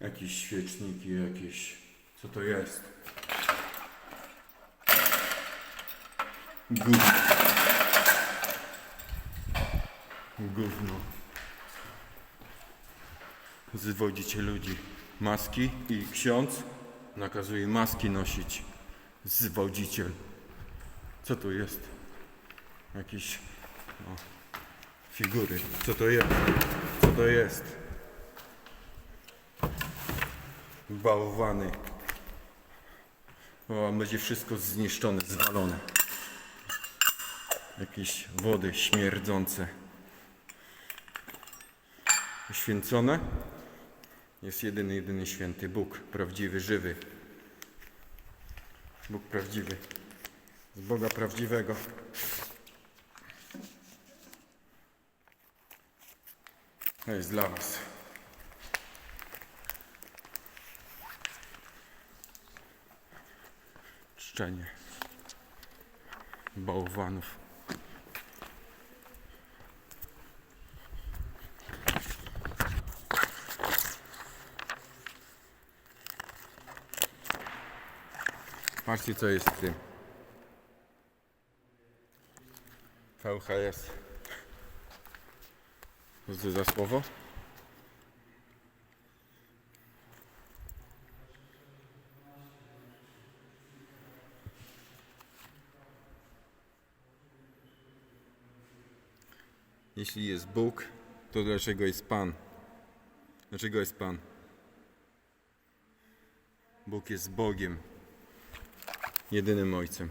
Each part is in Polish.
Jakieś świeczniki, jakieś... Co to jest? Gówno. Gówno. Zwodzicie ludzi. Maski i ksiądz nakazuje maski nosić. Zwodziciel. Co to jest? Jakieś o, figury. Co to jest? Co to jest? Bałwany. O, będzie wszystko zniszczone, zwalone. Jakieś wody śmierdzące. Święcone jest jedyny, jedyny święty Bóg, prawdziwy, żywy. Bóg prawdziwy. Z Boga prawdziwego. To jest dla Was. Czczenie bałwanów. Patrzcie co jest w tym. VHS. Co to za słowo? Jeśli jest Bóg, to dlaczego jest Pan? Dlaczego jest Pan? Bóg jest Bogiem, jedynym Ojcem.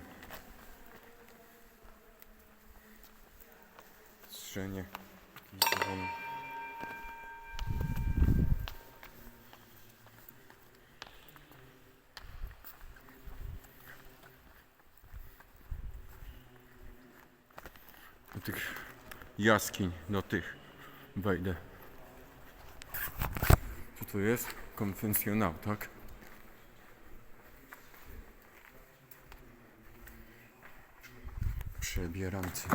Do tych jaskiń, do tych wejdę. Co to jest? Konwencjonał, tak? Przebierańcy.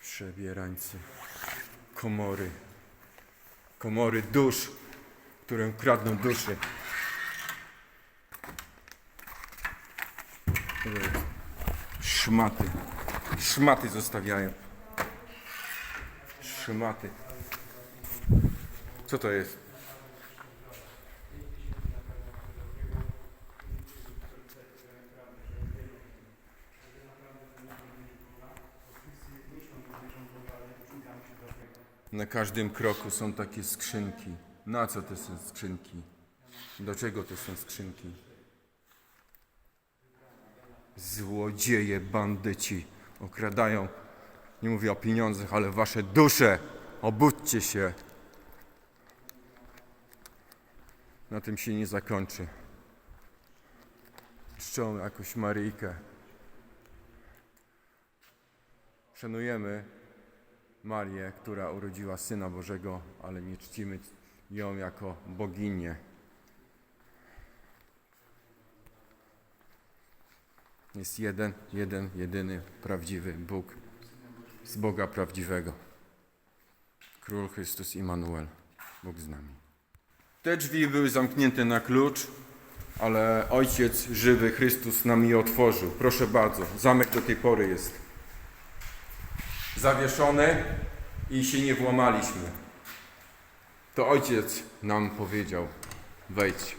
Przebierańcy. Komory. Komory dusz, które kradną duszy. To Szmaty. Szmaty zostawiają. Szmaty. Co to jest? Na każdym kroku są takie skrzynki. Na co te są skrzynki? Do czego to są skrzynki? Złodzieje, bandyci okradają, nie mówię o pieniądzach, ale wasze dusze. Obudźcie się. Na tym się nie zakończy. Czczą jakąś Maryjkę. Szanujemy Marię, która urodziła Syna Bożego, ale nie czcimy ją jako boginię. Jest jeden, jeden, jedyny, prawdziwy Bóg z Boga prawdziwego. Król Chrystus Immanuel, Bóg z nami. Te drzwi były zamknięte na klucz, ale Ojciec żywy Chrystus nam je otworzył. Proszę bardzo, zamek do tej pory jest zawieszony i się nie włamaliśmy. To ojciec nam powiedział: wejdź.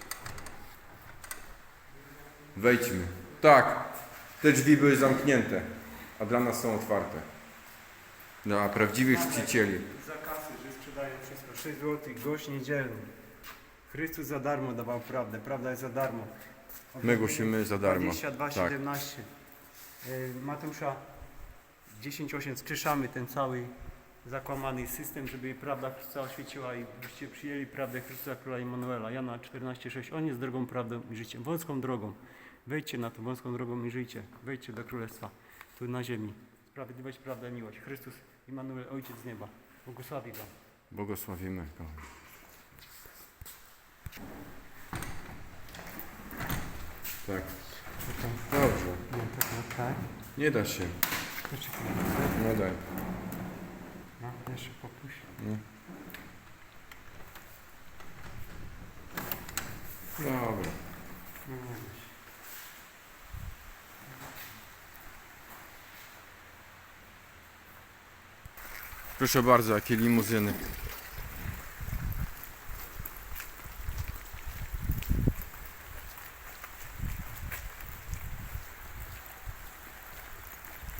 Wejdźmy. Tak, te drzwi były zamknięte, a dla nas są otwarte. Dla prawdziwych czcicieli. Za kasy, że sprzedają wszystko. 6 zł, gość niedzielny. Chrystus za darmo dawał prawdę, prawda jest za darmo. My głosimy za darmo. 22, Tak. 17. Y, Mateusza 10.8 skrzeszamy ten cały zakłamany system, żeby prawda Chrystusa oświeciła i byście przyjęli prawdę Chrystusa Króla Immanuela. Jana 14,6. On jest drogą, prawdą i życiem. Wąską drogą. Wejdźcie na tą wąską drogą i żyjcie. Wejdźcie do Królestwa. Tu na ziemi. Sprawiedliwość, prawda, miłość. Chrystus Immanuel, Ojciec z nieba. Błogosławi Go. Błogosławimy Go. Tak. Dobrze. tak, Nie da się. Nie daj. No. Jeszcze popuść. Nie? Dobra. No, nie wiem. Proszę bardzo, jakie limuzyny.